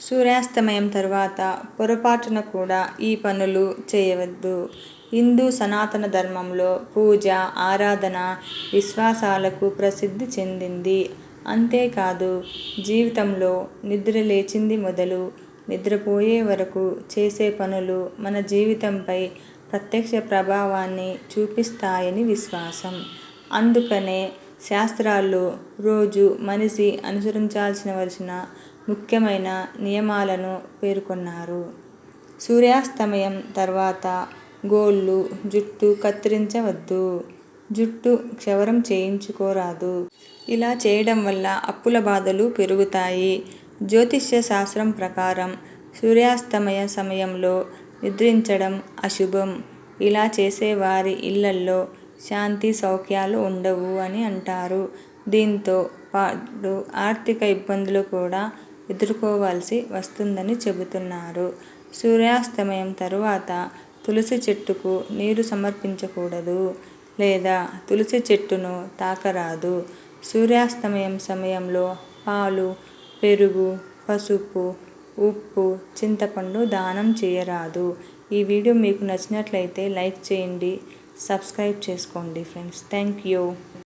సూర్యాస్తమయం తర్వాత పొరపాటున కూడా ఈ పనులు చేయవద్దు. హిందూ సనాతన ధర్మంలో పూజ ఆరాధన విశ్వాసాలకు ప్రసిద్ధి చెందింది. అంతేకాదు జీవితంలో నిద్ర లేచింది మొదలు నిద్రపోయే వరకు చేసే పనులు మన జీవితంపై ప్రత్యక్ష ప్రభావాన్ని చూపిస్తాయని విశ్వాసం. అందుకనే శాస్త్రాల్లో రోజు మనిషి అనుసరించాల్సిన ముఖ్యమైన నియమాలను పేర్కొన్నారు. సూర్యాస్తమయం తర్వాత గోళ్ళు జుట్టు కత్తిరించవద్దు. జుట్టు క్షవరం చేయించుకోరాదు. ఇలా చేయడం వల్ల అప్పుల బాధలు పెరుగుతాయి. జ్యోతిష్య శాస్త్రం ప్రకారం సూర్యాస్తమయ సమయంలో నిద్రించడం అశుభం. ఇలా చేసేవారి ఇళ్ళల్లో శాంతి సౌఖ్యాలు ఉండవు అని అంటారు. దీంతో పాటు ఆర్థిక ఇబ్బందులు కూడా ఎదుర్కోవాల్సి వస్తుందని చెబుతున్నారు. సూర్యాస్తమయం తరువాత తులసి చెట్టుకు నీరు సమర్పించకూడదు లేదా తులసి చెట్టును తాకరాదు. సూర్యాస్తమయం సమయంలో పాలు పెరుగు పసుపు ఉప్పు చింతపండు దానం చేయరాదు. ఈ వీడియో మీకు నచ్చినట్లయితే లైక్ చేయండి. సబ్స్క్రైబ్ చేసుకోండి ఫ్రెండ్స్. Thank you.